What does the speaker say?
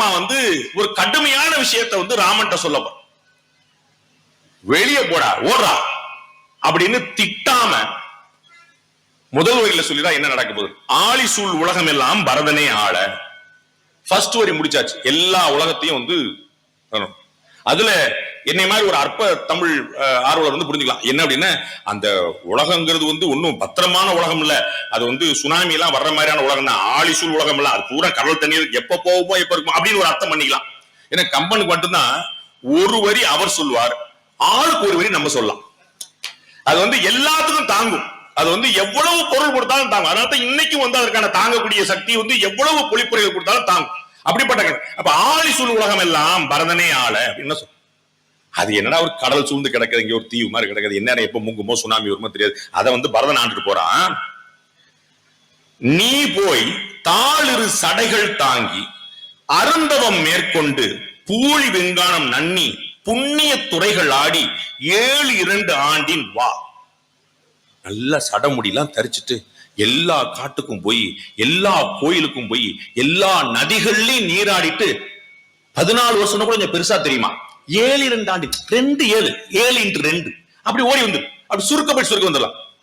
அம்மா வந்து ஒரு கடுமையான விஷயத்த வந்து ராமன்ட்ட சொல்ல வெளியே போடா ஓடுறா. அப்படின்னு திட்டாம முதல் வரியில சொல்லிதான் என்ன நடக்க போகுது? ஆளி சூழ் உலகம் எல்லாம் பரதனே ஆள. ஃபர்ஸ்ட் வரி முடிச்சாச்சு. எல்லா உலகத்தையும் வந்து அதுல என்னை மாதிரி ஒரு அற்ப தமிழ் ஆர்வலர் வந்து புரிஞ்சுக்கலாம். என்ன அப்படின்னா அந்த உலகங்கிறது வந்து ஒன்றும் பத்திரமான உலகம் இல்ல. அது வந்து சுனாமி எல்லாம் வர்ற மாதிரியான உலகம் தான். ஆழிசூழ் உலகம் இல்ல. அது பூரா கடல் தண்ணீர் எப்போ போகுமோ எப்போ இருக்கும் அப்படின்னு ஒரு அர்த்தம் பண்ணிக்கலாம். ஏன்னா கம்பனுக்கு மட்டும்தான் ஒரு வரி அவர் சொல்வார் ஆளுக்கு ஒரு வரி நம்ம சொல்லலாம். அது வந்து எல்லாத்துக்கும் தாங்கும். அது வந்து எவ்வளவு பொருள் கொடுத்தாலும் தாங்கும். அதனால தான் இன்னைக்கும் வந்து அதற்கான தாங்கக்கூடிய சக்தி வந்து எவ்வளவு பொழிப்புரைகள் கொடுத்தாலும் தாங்கும். அப்படிப்பட்ட அப்ப ஆழி சூழ் உலகம் எல்லாம் பரதனே ஆள அப்படின்னு சொல்லுவோம் அது என்னடா ஒரு கடல் சூழ்ந்து கிடக்குது இங்க ஒரு தீவு மாதிரி கிடக்குது. என்ன எப்ப முங்குமோ சுனாமி வருமோ தெரியாது. அதை வந்து பரதன் ஆண்டுட்டு போறான். நீ போய் தாளிரு சடைகள் தாங்கி அருந்தவம் மேற்கொண்டு பூழி வெங்கானம் நன்னி புண்ணிய துறைகள் ஆடி ஏழு இரண்டு ஆண்டின் வா. நல்ல சடமுடிலாம் தரிச்சிட்டு எல்லா காட்டுக்கும் போய் எல்லா கோயிலுக்கும் போய் எல்லா நதிகள்லயும் நீராடிட்டு பதினாலு வருஷம் கூட கொஞ்சம் பெருசா தெரியுமா? ஏழு இரண்டு ஆண்டு ரெண்டு ஏழு. ஏழு இன்ட்டு ரெண்டு. அப்படி ஓடி வந்து அப்படி சுருக்கப்பட்டு சுருக்க வந்துடலாம்